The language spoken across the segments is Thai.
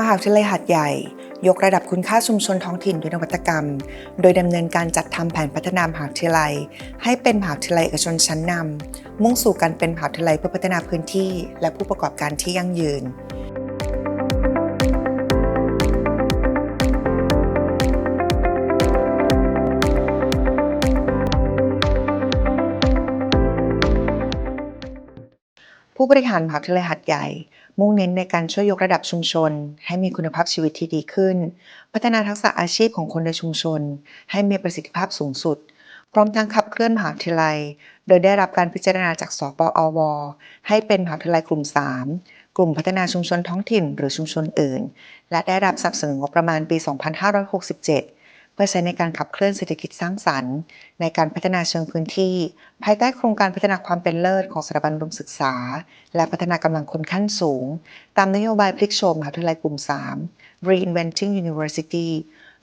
มหาวิทยาลัยหัดใหญ่ ยกระดับคุณค่าชุมชนท้องถิ่นด้วยนวัตกรรม โดยดำเนินการจัดทำแผนพัฒนามหาวิทยาลัย ให้เป็นมหาวิทยาลัยเอกชนชั้นนำมุ่งสู่การเป็นมหาวิทยาลัยเพื่อพัฒนาพื้นที่ และผู้ประกอบการที่ยั่งยืน ผู้บริหารมหาวิทยาลัยหัดใหญ่ มุ่งเน้นในการช่วยยกระดับชุมชน ให้มีคุณภาพชีวิตที่ดีขึ้น พัฒนาทักษะอาชีพของคนในชุมชน ให้มีประสิทธิภาพสูงสุด พร้อมทั้งขับเคลื่อนมหาวิทยาลัย โดยได้รับการพิจารณาจากสปอว ให้เป็นมหาวิทยาลัยกลุ่ม 3 กลุ่มพัฒนาชุมชนท้องถิ่น หรือชุมชนอื่น และได้รับสนับสนุนงบประมาณปี 2567 เพื่อใช้ในการขับเคลื่อนเศรษฐกิจสร้างสรรค์ ในการพัฒนาเชิงพื้นที่ ภายใต้โครงการพัฒนาความเป็นเลิศของสถาบันอุดมศึกษา และพัฒนากำลังคนขั้นสูง ตามนโยบายพลิกโฉมมหาวิทยาลัยกลุ่ม 3 Reinventing University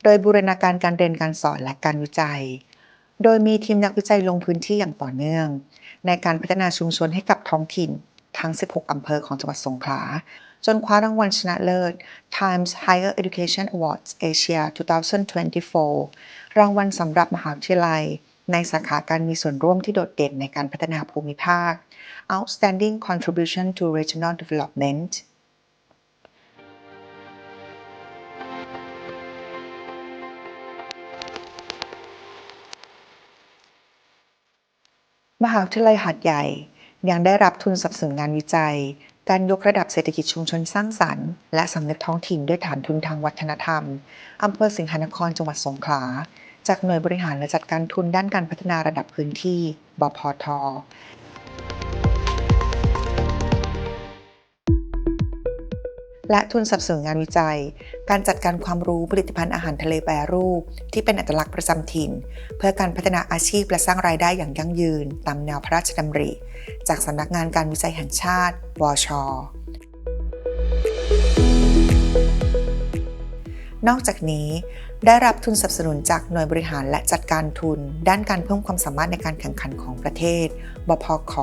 โดยบูรณาการการเรียนการสอนและการวิจัย โดยมีทีมนักวิจัยลงพื้นที่อย่างต่อเนื่อง ในการพัฒนาชุมชนให้กับท้องถิ่น ทั้ง 16 อำเภอของจังหวัดสงขลา จนคว้ารางวัลชนะเลิศ Times Higher Education Awards Asia 2024 รางวัลสำหรับมหาวิทยาลัย ในสาขาการมีส่วนร่วมที่โดดเด่นในการพัฒนาภูมิภาค Outstanding Contribution to Regional Development มหาวิทยาลัยหาดใหญ่ ยังได้รับทุนสนับสนุนงานวิจัย การยกระดับเศรษฐกิจชุมชนสร้างสรรค์ และสำนึกท้องถิ่นด้วยฐานทุนทางวัฒนธรรมอำเภอสิงหนครจังหวัดสงขลา จากหน่วยบริหารและจัดการทุนด้านการพัฒนาระดับพื้นที่ บพท และทุนสนับสนุนงานวิจัย การจัดการความรู้ผลิตภัณฑ์อาหารทะเลแปรรูป ที่เป็นอัตลักษณ์ประจำถิ่น เพื่อการพัฒนาอาชีพและสร้างรายได้อย่างยั่งยืน ตามแนวพระราชดำริ จากสำนักงานการวิจัยแห่งชาติวชนอกจากนี้ ได้รับทุนสนับสนุนจากหน่วยบริหารและจัดการทุน ด้านการเพิ่มความสามารถในการแข่งขันของประเทศ บพข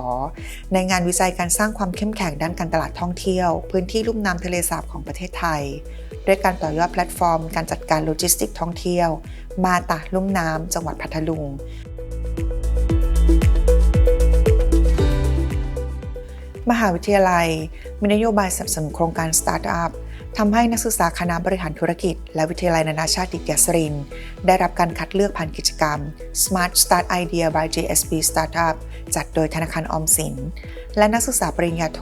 ในงานวิจัยการสร้างความเข้มแข็งด้านการตลาดท่องเที่ยว พื้นที่ลุ่มน้ำทะเลสาบของประเทศไทย ด้วยการต่อยอดแพลตฟอร์ม การจัดการโลจิสติกท่องเที่ยว มาตาลุ่มน้ำจังหวัดพัทลุงมหาวิทยาลัยมีนโยบายสนับสนุนโครงการสตาร์ทอัพ ทำให้นักศึกษาคณะบริหารธุรกิจ และวิทยาลัยนานาชาติดิกยศริน ได้รับการคัดเลือกผ่านกิจกรรม Smart Start Idea by JSB Startup จัดโดยธนาคารออมสิน และนักศึกษาปริญญาโท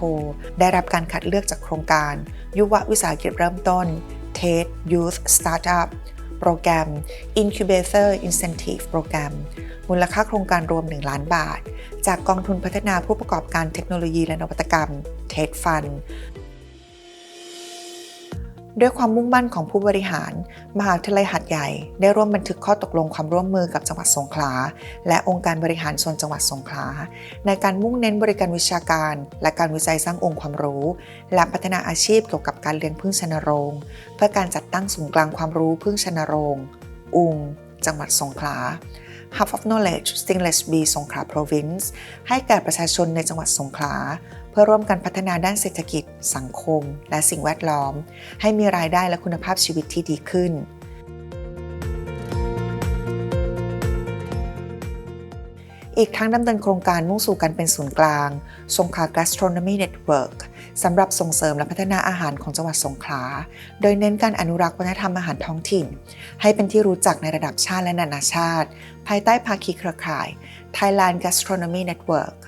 ได้รับการคัดเลือกจากโครงการ ยุววิสาหกิจเริ่มต้น TED Youth Startup โปรแกรม Incubator Incentive Program มูลค่าโครงการรวม 1 ล้านบาท จากกองทุนพัฒนาผู้ประกอบการเทคโนโลยีและนวัตกรรม TED Fund ด้วยความมุ่งมั่นของผู้บริหาร มหาวิทยาลัยหัดใหญ่ ได้ร่วมบันทึกข้อตกลงความร่วมมือกับจังหวัดสงขลา และองค์การบริหารส่วนจังหวัดสงขลา ในการมุ่งเน้นบริการวิชาการ และการวิจัยสร้างองค์ความรู้ และพัฒนาอาชีพเกี่ยวกับการเลี้ยงพึ่งชนโรง เพื่อการจัดตั้งศูนย์กลางความรู้พึ่งชนโรง อุงจังหวัดสงขลา Hub of Knowledge Stingless bee สงขลา Province ให้แก่ประชาชนในจังหวัดสงขลา พื่อร่วมกันพัฒนาด้านเศรษฐกิจ สังคม และสิ่งแวดล้อม ให้มีรายได้และคุณภาพชีวิตที่ดีขึ้น อีกทั้งดำเนินโครงการมุ่งสู่การเป็นศูนย์กลางสงขลา Gastronomy Network สำหรับส่งเสริมและพัฒนาอาหารของจังหวัดสงขลา โดยเน้นการอนุรักษ์วัฒนธรรมอาหารท้องถิ่น ให้เป็นที่รู้จักในระดับชาติและนานาชาติ ภายใต้ภาคีเครือข่าย Thailand Gastronomy Network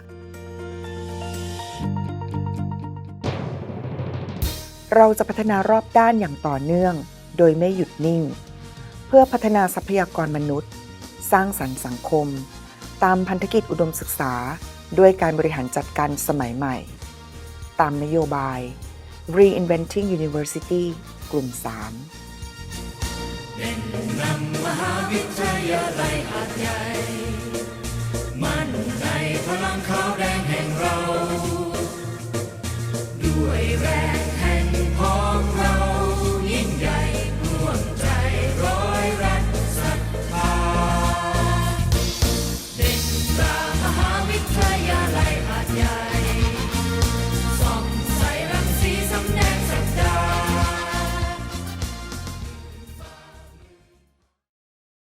เราจะพัฒนารอบด้านอย่างต่อเนื่อง โดยไม่หยุดนิ่ง เพื่อพัฒนาทรัพยากรมนุษย์ สร้างสรรค์สังคม ตามพันธกิจอุดมศึกษา ด้วยการบริหารจัดการสมัยใหม่ ตามนโยบาย Reinventing University กลุ่ม3นำมหาวิทยาลัยหาดใหญ่